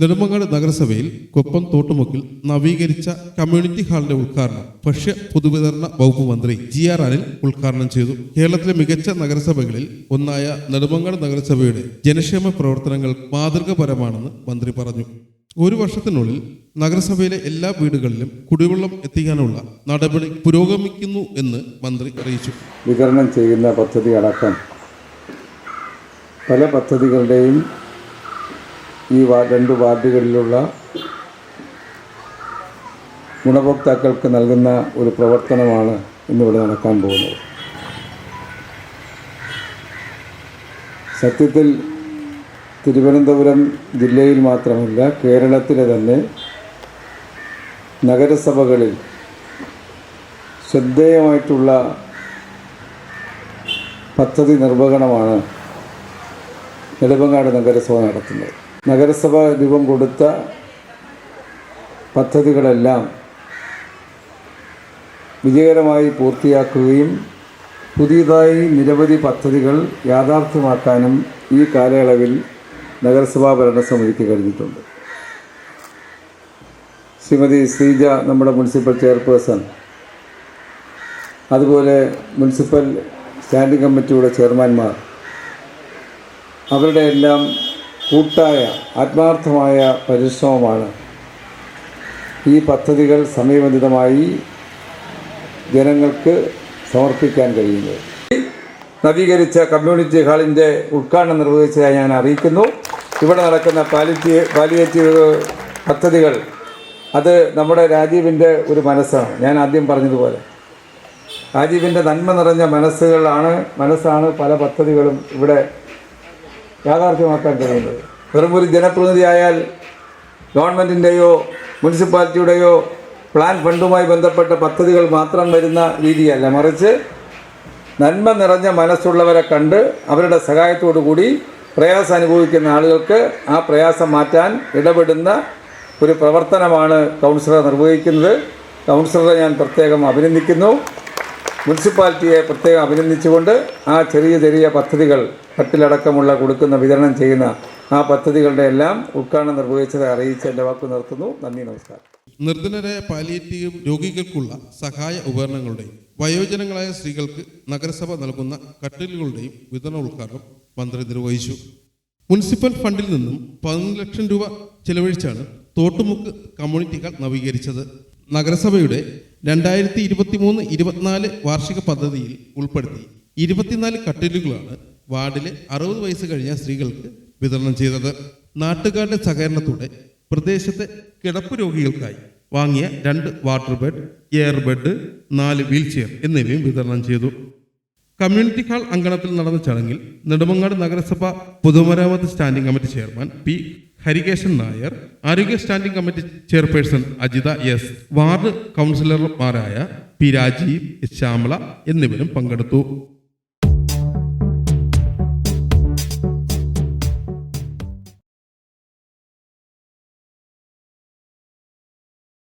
നെടുമങ്ങാട് നഗരസഭയിൽ കൊപ്പം തോട്ടുമുക്കിൽ നവീകരിച്ച കമ്മ്യൂണിറ്റി ഹാളിന്റെ ഉദ്ഘാടനം ഭക്ഷ്യ പൊതുവിതരണ വകുപ്പ് മന്ത്രി ജി ആർ അനിൽ ഉദ്ഘാടനം ചെയ്തു. കേരളത്തിലെ മികച്ച നഗരസഭകളിൽ ഒന്നായ നെടുമങ്ങാട് നഗരസഭയുടെ ജനക്ഷേമ പ്രവർത്തനങ്ങൾ മാതൃകപരമാണെന്ന് മന്ത്രി പറഞ്ഞു. ഒരു വർഷത്തിനുള്ളിൽ നഗരസഭയിലെ എല്ലാ വീടുകളിലും കുടിവെള്ളം എത്തിക്കാനുള്ള നടപടി പുരോഗമിക്കുന്നു എന്ന് മന്ത്രി അറിയിച്ചു. വിതരണം ചെയ്യുന്ന പദ്ധതി അടക്കം പല പദ്ധതികളുടെയും ഈ രണ്ട് വാർഡുകളിലുള്ള ഗുണഭോക്താക്കൾക്ക് നൽകുന്ന ഒരു പ്രവർത്തനമാണ് ഇന്നിവിടെ നടക്കാൻ പോകുന്നത്. സത്യത്തിൽ തിരുവനന്തപുരം ജില്ലയിൽ മാത്രമല്ല കേരളത്തിലെ തന്നെ നഗരസഭകളിൽ ശ്രദ്ധേയമായിട്ടുള്ള പദ്ധതി നിർവഹണമാണ് നെടുമങ്ങാട് നഗരസഭ നടത്തുന്നത്. നഗരസഭ രൂപം കൊടുത്ത പദ്ധതികളെല്ലാം വിജയകരമായി പൂർത്തിയാക്കുകയും പുതിയതായി നിരവധി പദ്ധതികൾ യാഥാർത്ഥ്യമാക്കാനും ഈ കാലയളവിൽ നഗരസഭാ ഭരണസമിതിക്ക് കഴിഞ്ഞിട്ടുണ്ട്. ശ്രീമതി ശ്രീജ നമ്മുടെ മുനിസിപ്പൽ ചെയർപേഴ്സൺ. അതുപോലെ മുനിസിപ്പൽ സ്റ്റാൻഡിംഗ് കമ്മിറ്റിയുടെ ചെയർമാൻമാർ. അവരുടെ എല്ലാം കൂട്ടായ ആത്മാർത്ഥമായ പരിശ്രമമാണ്. ഈ പദ്ധതികൾ സമയബന്ധിതമായി ജനങ്ങൾക്ക് സമർപ്പിക്കാൻ കഴിയുന്നത്. നവീകരിച്ച കമ്മ്യൂണിറ്റി ഹാളിന്റെ ഉദ്ഘാടനം നിർവഹിച്ചതായി ഞാൻ അറിയിക്കുന്നു. ഇവിടെ നടക്കുന്ന പാലിറ്റി പാലിയേറ്റീവ് പദ്ധതികൾ അത് നമ്മുടെ രാജീവിന്റെ ഒരു മനസ്സാണ്. ഞാൻ ആദ്യം പറഞ്ഞതുപോലെ. രാജീവിന്റെ നന്മ നിറഞ്ഞ മനസ്സുകളാണ് മനസ്സാണ് പല പദ്ധതികളും ഇവിടെ യാഥാർത്ഥ്യമാക്കാൻ കഴിയുന്നത്. വെറും ഒരു ജനപ്രതിനിധിയായാൽ ഗവൺമെന്റിന്റെയോ മുനിസിപ്പാലിറ്റിയുടെയോ പ്ലാൻ ഫണ്ടുമായി ബന്ധപ്പെട്ട പദ്ധതികൾ മാത്രം വരുന്ന രീതിയല്ല. മറിച്ച് നന്മ നിറഞ്ഞ മനസ്സുള്ളവരെ കണ്ട് അവരുടെ സഹായത്തോടു കൂടി പ്രയാസം അനുഭവിക്കുന്ന ആളുകൾക്ക് ആ പ്രയാസം മാറ്റാൻ ഇടപെടുന്ന ഒരു പ്രവർത്തനമാണ് കൗൺസിലർ നിർവഹിക്കുന്നത്. കൗൺസിലറെ ഞാൻ പ്രത്യേകം അഭിനന്ദിക്കുന്നു. മുനിസിപ്പാലിറ്റിയെ പ്രത്യേകം അഭിനന്ദിച്ചുകൊണ്ട് ആ ചെറിയ ചെറിയ പദ്ധതികൾ കട്ടിലടക്കമുള്ള കൊടുക്കുന്ന വിതരണം ചെയ്യുന്ന ആ പദ്ധതികളുടെ എല്ലാം ഉദ്ഘാടനം നിർവഹിച്ചത് അറിയിച്ച് എന്റെ വാക്ക് നിർത്തുന്നു. നന്ദി നമസ്കാരം. നിർധനരായ പാലിയേറ്റീവ് രോഗികൾക്കുള്ള സഹായ ഉപകരണങ്ങളുടെയും വയോജനങ്ങളായ സ്ത്രീകൾക്ക് നഗരസഭ നൽകുന്ന കട്ടിലുകളുടെയും വിതരണ ഉദ്ഘാടനം മന്ത്രി നിർവഹിച്ചു. മുനിസിപ്പൽ ഫണ്ടിൽ നിന്നും പതിനൊന്ന് ലക്ഷം രൂപ ചെലവഴിച്ചാണ് തോട്ടുമുക്ക് കമ്മ്യൂണിറ്റി നവീകരിച്ചത്. നഗരസഭയുടെ രണ്ടായിരത്തി ഇരുപത്തി മൂന്ന് ഇരുപത്തിനാല് വാർഷിക പദ്ധതിയിൽ ഉൾപ്പെടുത്തി ഇരുപത്തിനാല് കട്ടിലുകളാണ് വാർഡിലെ അറുപത് വയസ്സ് കഴിഞ്ഞ സ്ത്രീകൾക്ക് വിതരണം ചെയ്തത്. നാട്ടുകാരുടെ സഹകരണത്തോടെ പ്രദേശത്തെ കിടപ്പ് രോഗികൾക്കായി വാങ്ങിയ രണ്ട് വാട്ടർ ബെഡ് എയർ ബെഡ് നാല് വീൽ ചെയർ എന്നിവയും വിതരണം ചെയ്തു. കമ്മ്യൂണിറ്റി ഹാൾ അങ്കണത്തിൽ നടന്ന ചടങ്ങിൽ നെടുമങ്ങാട് നഗരസഭ പൊതുമരാമത്ത് standing committee chairman P Harikesan Nair ആരോഗ്യ standing committee chairperson Ajitha S ward കൗൺസിലർമാരായ പി രാജീവ് ശ്യാമള എന്നിവരും പങ്കെടുത്തു.